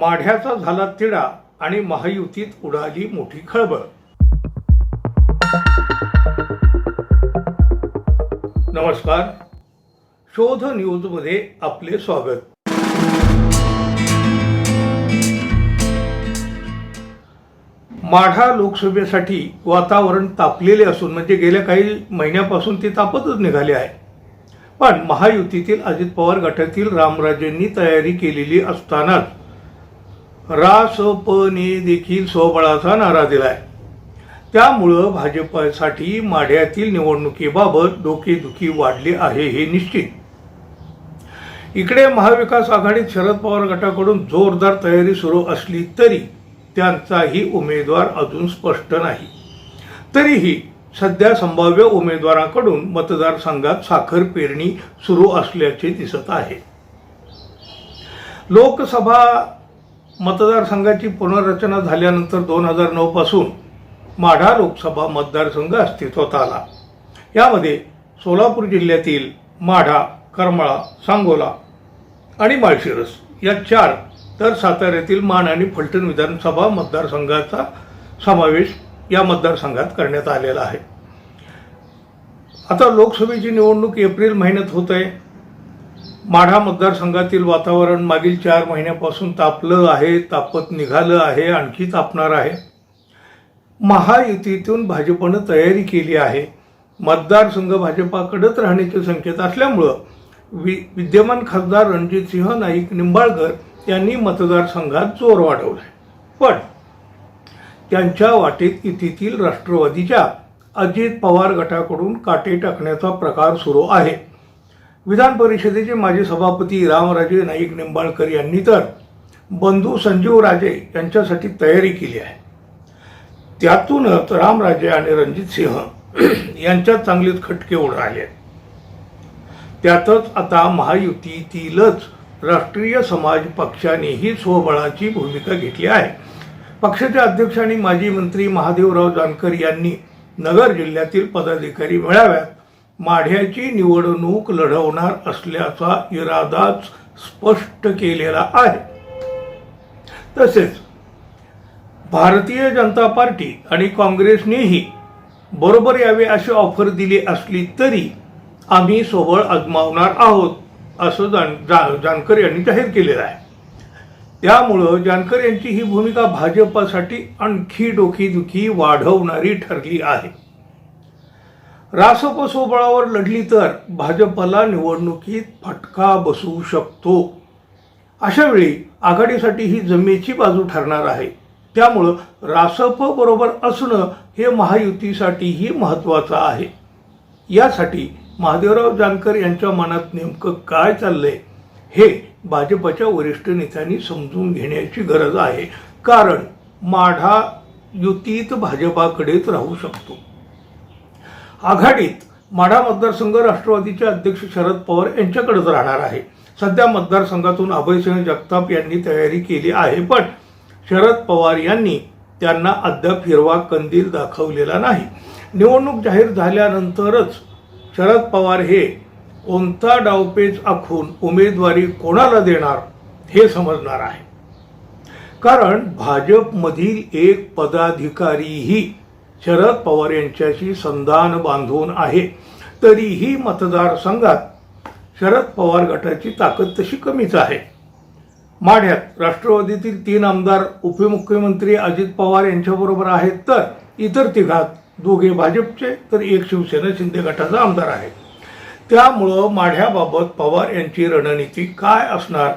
माढ्याचा झाला तिढा आणि महायुतीत उडाली मोठी खळबळ. नमस्कार. शोध न्यूजमध्ये आपले स्वागत. माढा लोकसभेसाठी वातावरण तापलेले असून म्हणजे गेल्या काही महिन्यापासून ते तापतच निघाले आहे. पण महायुतीतील अजित पवार गटातील रामराजेंनी तयारी केलेली असतानाच रासपने देखील स्वबळाचा नारा दिलाय. त्यामुळं भाजपसाठी माढ्यातील निवडणुकीबाबत डोकेदुखी वाढली आहे हे निश्चित. इकडे महाविकास आघाडीत शरद पवार गटाकडून जोरदार तयारी सुरू असली तरी त्यांचाही उमेदवार अजून स्पष्ट नाही. तरीही सध्या संभाव्य उमेदवारांकडून मतदारसंघात साखर पेरणी सुरू असल्याचे दिसत आहे. लोकसभा मतदारसंघाची पुनर्रचना झाल्यानंतर दोन हजार नऊपासून माढा लोकसभा मतदारसंघ अस्तित्वात आला. यामध्ये सोलापूर जिल्ह्यातील माढा करमाळा सांगोला आणि माळशिरस या चार तर साताऱ्यातील मान आणि फलटण विधानसभा मतदारसंघाचा समावेश या मतदारसंघात करण्यात आलेला आहे. आता लोकसभेची निवडणूक एप्रिल महिन्यात होत आहे. माढा मतदारसंघातील वातावरण मागील चार महिन्यापासून तापलं आहे तापत निघालं आहे आणखी तापणार आहे. महायुतीतून भाजपनं तयारी केली आहे. मतदारसंघ भाजपाकडंच राहण्याचे संकेत असल्यामुळं वि विद्यमान खासदार रणजितसिंह नाईक निंबाळकर यांनी मतदारसंघात जोर वाढवला पण त्यांच्या वाटेत युतीतील राष्ट्रवादीच्या अजित पवार गटाकडून काटे टाकण्याचा प्रकार सुरू आहे. विधान परिषदेचे माजी सभापती रामराजे नाईक निंबाळकर यांनी तर बंधू संजीव राजे यांच्यासाठी तयारी केली आहे. त्यातूनच रामराजे आणि रणजित सिंह यांच्यात चांगलेच खटके उडाले आहेत. त्यातच आता महायुतीतीलच राष्ट्रीय समाज पक्षानेही स्वबळाची भूमिका घेतली आहे. पक्षाचे अध्यक्ष आणि माजी मंत्री महादेवराव जानकर यांनी नगर जिल्ह्यातील पदाधिकारी मेळाव्यात माढ्याची निवडणूक लढवणार असल्याचा इरादाच स्पष्ट केलेला आहे. तसेच भारतीय जनता पार्टी आणि काँग्रेसनेही बरोबर यावे अशी ऑफर दिली असली तरी आम्ही सोबळ आजमावणार आहोत असं जान जा जानकर यांनी जाहीर केलेलं आहे. त्यामुळं जानकर यांची ही भूमिका भाजपासाठी आणखी डोकीदुखी वाढवणारी ठरली आहे. रासप सोबळावर लढली तर भाजपला निवडणुकीत फटका बसू शकतो. अशा वेळी आघाडीसाठी ही जमेची बाजू ठरणार आहे. त्यामुळं रासप बरोबर असणं हे महायुतीसाठीही महत्त्वाचं आहे. यासाठी महादेवराव जानकर यांच्या मनात नेमकं काय चाललंय हे भाजपच्या वरिष्ठ नेत्यांनी समजून घेण्याची गरज आहे. कारण माढा युतीत भाजपाकडेच राहू शकतो. आघाडीत माढा मतदारसंघ राष्ट्रवादीचे अध्यक्ष शरद पवार यांच्याकडेच राहणार आहे. सध्या मतदारसंघातून अभयसिंह जगताप यांनी तयारी केली आहे पण शरद पवार यांनी त्यांना अद्याप हिरवा कंदील दाखवलेला नाही. निवडणूक जाहीर झाल्यानंतरच शरद पवार हे कोणता डावपेच आखून उमेदवारी कोणाला देणार हे समजणार आहे. कारण भाजपमधील एक पदाधिकारीही शरद पवार यांच्याशी संधान बांधून आहे. तरीही मतदारसंघात शरद पवार गटाची ताकद तशी कमीच आहे. माढ्यात राष्ट्रवादीतील तीन आमदार उपमुख्यमंत्री अजित पवार यांच्याबरोबर आहेत तर इतर तिघात दोघे भाजपचे तर एक शिवसेना शिंदे गटाचा आमदार आहे. त्यामुळं माढ्याबाबत पवार यांची रणनीती काय असणार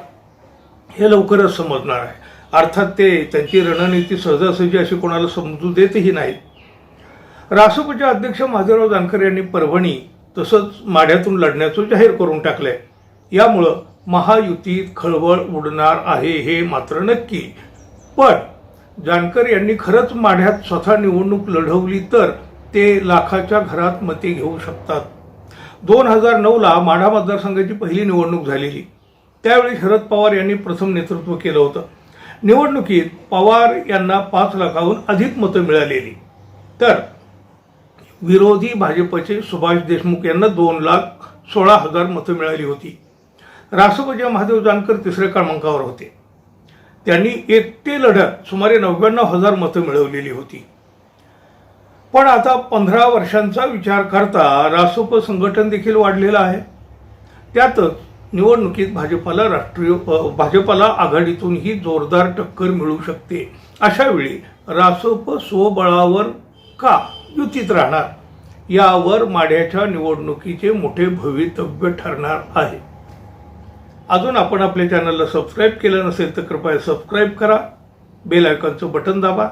हे लवकरच समजणार आहे. अर्थात ते त्यांची रणनीती सहजासहजी अशी कोणाला समजू देतही नाहीत. रासपचे अध्यक्ष महादेवराव जानकर यांनी परभणी तसंच माढ्यातून लढण्याचं जाहीर करून टाकलंय. यामुळं महायुतीत खळबळ उडणार आहे हे मात्र नक्की. पण जानकर यांनी खरंच माढ्यात स्वतः निवडणूक लढवली तर ते लाखाच्या घरात मते घेऊ शकतात. दोन हजार नऊला माढा मतदारसंघाची पहिली निवडणूक झालेली. त्यावेळी शरद पवार यांनी प्रथम नेतृत्व केलं होतं. निवडणुकीत पवार यांना पाच लाखाहून अधिक मतं मिळालेली. तर विरोधी भाजपचे सुभाष देशमुख यांना दोन लाख सोळा हजार मतं मिळाली होती. राष्ट्रपती महादेव जानकर तिसऱ्या क्रमांकावर होते. त्यांनी एकटे लढत सुमारे नव्याण्णव हजार मतं मिळवलेली होती. पण आता पंधरा वर्षांचा विचार करता रासप संघटन देखील वाढलेलं आहे. त्यातच निवडणुकीत भाजपाला राष्ट्रीय भाजपाला आघाडीतूनही जोरदार टक्कर मिळू शकते. अशावेळी रासोप रासप स्वबळावर का? युतीत राहणार. यावर माढ्याच्या निवडणुकीचे मोठे भवितव्य ठरणार आहे. अजून आपण आपल्या चॅनलला सबस्क्राईब केलं नसेल तर कृपया सबस्क्राईब करा. बेल आयकॉनचं बटन दाबा.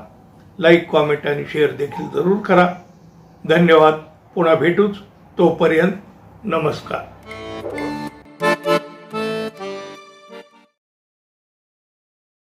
लाईक कॉमेंट आणि शेअर देखील जरूर करा. धन्यवाद. पुन्हा भेटूच. तोपर्यंत नमस्कार.